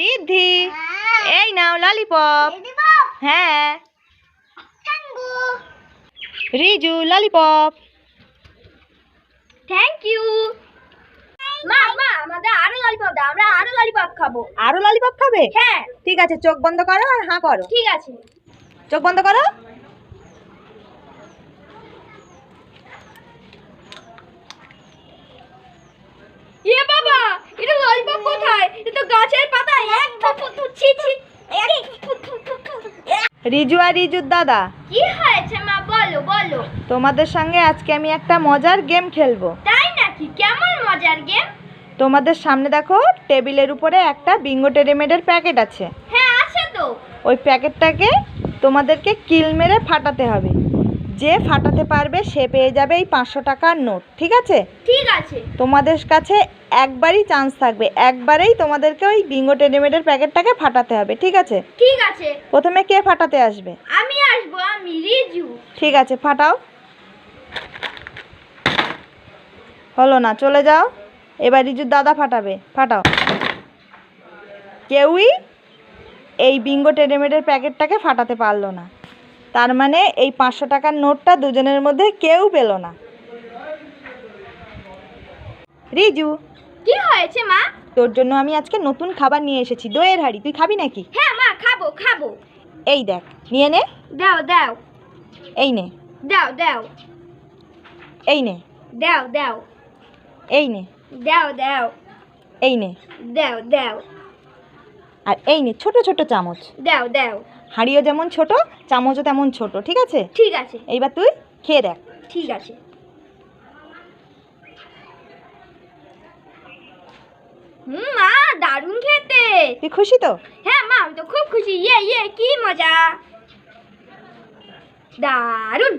রিদ্ধি এই নাও ললিপপ হ্যাঁ। Riju lollipop thank you মা মা আমাদের আরও ললিপপ দাও আমরা আরও ললিপপ খাব। আরও ললিপপ খাবে? হ্যাঁ। ঠিক আছে চোখ বন্ধ করো আর হাঁ করো। ঠিক আছে। চোখ বন্ধ করো। রিজু আর রিজুর দাদা। কি হয়েছে মা? বলো বলো। তোমাদের সঙ্গে আজকে আমি একটা মজার গেম খেলব। তাই নাকি? কেমন মজার গেম? তোমাদের সামনে দেখো টেবিলের উপরে একটা বিঙ্গো টেরেমেডের প্যাকেট আছে। হ্যাঁ আছে তো। ওই প্যাকেটটাকে তোমাদেরকে কিল মেরে ফাটাতে হবে। যে ফাটাতে পারবে সে পেয়ে যাবে এই পাঁচশো টাকার নোট ঠিক আছে? ঠিক আছে। তোমাদের কাছে একবারই চান্স থাকবে একবারেই তোমাদেরকে ওই বিঙ্গো টেরিমেডের প্যাকেটটাকে ফাটাতে হবে ঠিক আছে? ঠিক আছে। প্রথমে কে ফাটাতে আসবে? আমি আসব আমি রিজু। ঠিক আছে ফাটাও। হলো না চলে যাও। এবার রিজুর দাদা ফাটাবে ফাটাও। কেউই এই বিঙ্গো টেডেমেডের প্যাকেটটাকে ফাটাতে পারল না। তার মানে এই পাঁচশো টাকার নোটটা দুজনের মধ্যে কেউ পেল না। রিজু কি হয়েছে মা? তোর জন্য আমি আজকে নতুন খাবার নিয়ে এসেছি দইয়ের হাড়ি তুই খাবি নাকি? হ্যাঁ মা খাব খাব। এই দেখ নিয়ে নে। দাও দাও। এই নে। দাও দাও। এই নে। দাও দাও। এই নে। দাও দাও। এই নে। দাও দাও। আর এই নে ছোট ছোট চামচ। দাও দাও। হাঁড়িও যেমন ছোট চামচও তেমন ছোট ঠিক আছে? ঠিক আছে। এইবার তুই খেয়ে দেখ। ঠিক আছে। হুম মা দারুণ খেতে। তুই খুশি তো? হ্যাঁ মা আমি তো খুব খুশি। ইয়ে ইয়ে কি মজা। দারুণ।